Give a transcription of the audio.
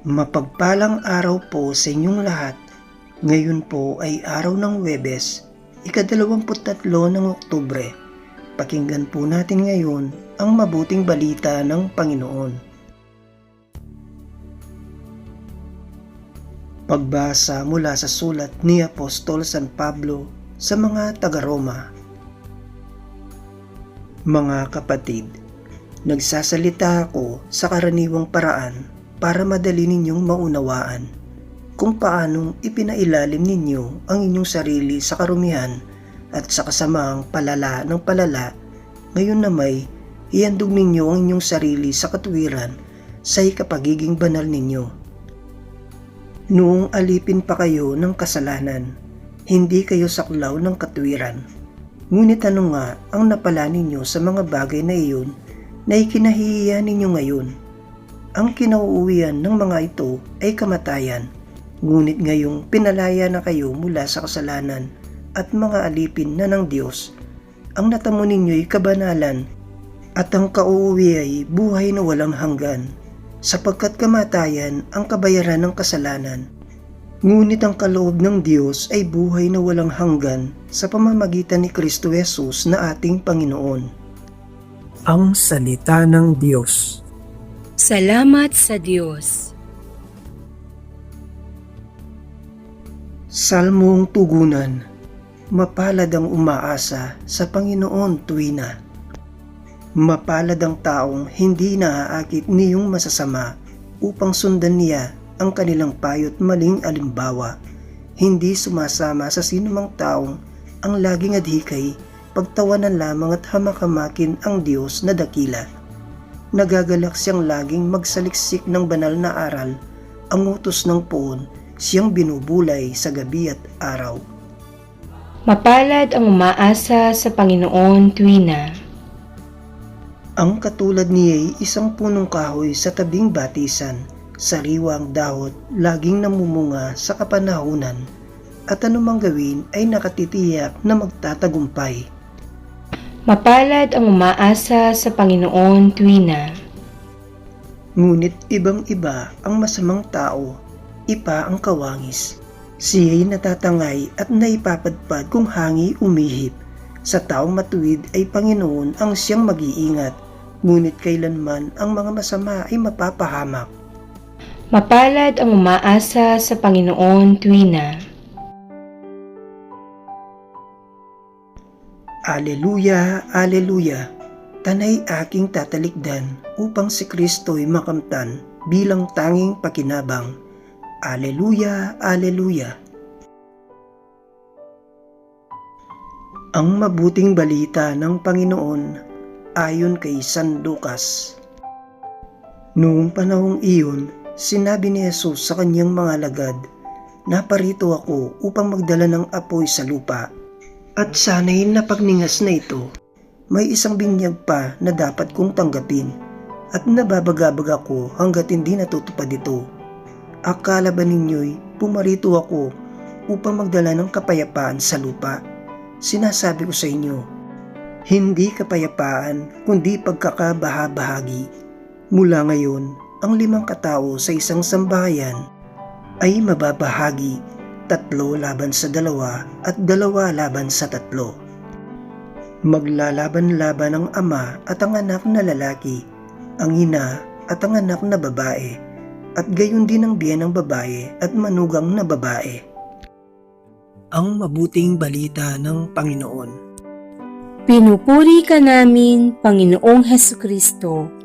Mapagpalang araw po sa inyong lahat. Ngayon po ay araw ng Webes, ikadalawamput tatlo ng Oktubre. Pakinggan po natin ngayon ang mabuting balita ng Panginoon. Pagbasa mula sa sulat ni Apostol San Pablo sa mga taga-Roma. Mga kapatid, nagsasalita ako sa karaniwang paraan para madali ninyong maunawaan kung paanong ipinailalim ninyo ang inyong sarili sa karumihan at sa kasamaang palala ng palala, ngayon na may iandog ninyo ang inyong sarili sa katuwiran sa ikapagiging banal ninyo. Noong alipin pa kayo ng kasalanan, hindi kayo saklaw ng katuwiran. Ngunit ano nga ang napala ninyo sa mga bagay na iyon na ikinahihiya ninyo ngayon? Ang kinauuwian ng mga ito ay kamatayan, ngunit ngayong pinalaya na kayo mula sa kasalanan at mga alipin na ng Diyos. Ang natamo ninyo'y kabanalan at ang kauuwi ay buhay na walang hanggan, sapagkat kamatayan ang kabayaran ng kasalanan. Ngunit ang kaloob ng Diyos ay buhay na walang hanggan sa pamamagitan ni Kristo Jesus na ating Panginoon. Ang Salita ng Diyos Salamat sa Diyos. Salmong Tugunan Mapalad ang umaasa sa Panginoon tuwina. Mapalad ang taong hindi naaakit niyong masasama upang sundan niya ang kanilang payo't maling alimbawa. Hindi sumasama sa sinumang taong ang laging adhikay, pagtawanan lamang at hamakamakin ang Diyos na dakila. Nagagalak siyang laging magsaliksik ng banal na aral, ang utos ng poon siyang binubulay sa gabi at araw. Mapalad ang umaasa sa Panginoon tuwina. Ang katulad niya ay isang punong kahoy sa tabing batisan, sariwang dahot, laging namumunga sa kapanahunan, at anumang gawin ay nakatitiyak na magtatagumpay. Mapalad ang umaasa sa Panginoon tuwina. Ngunit ibang-iba ang masamang tao, ipa ang kawangis. Siya'y natatangay at naipapadpad kung hangi umihip. Sa taong matuwid ay Panginoon ang siyang mag-iingat, ngunit kailanman ang mga masama ay mapapahamak. Mapalad ang umaasa sa Panginoon tuwina. Aleluya, Aleluya! Tanay aking tatalikdan upang si Kristo'y makamtan bilang tanging pakinabang. Aleluya, Aleluya! Ang mabuting balita ng Panginoon ayon kay San Lucas. Noong panahong iyon, sinabi ni Jesus sa kanyang mga lagad, Naparito ako upang magdala ng apoy sa lupa at sana'y napagningas na ito, may isang binyag pa na dapat kong tanggapin at nababagabag ako hanggat hindi natutupad ito. Akala ba ninyo'y pumarito ako upang magdala ng kapayapaan sa lupa? Sinasabi ko sa inyo, hindi kapayapaan kundi pagkakabahabahagi. Mula ngayon, ang limang katao sa isang sambahayan ay mababahagi tatlo laban sa dalawa at dalawa laban sa tatlo. Maglalaban-laban ang ama at ang anak na lalaki, ang ina at ang anak na babae, at gayon din ang biyan ng babae at manugang na babae. Ang mabuting balita ng Panginoon. Pinupuri ka namin, Panginoong Heso Kristo.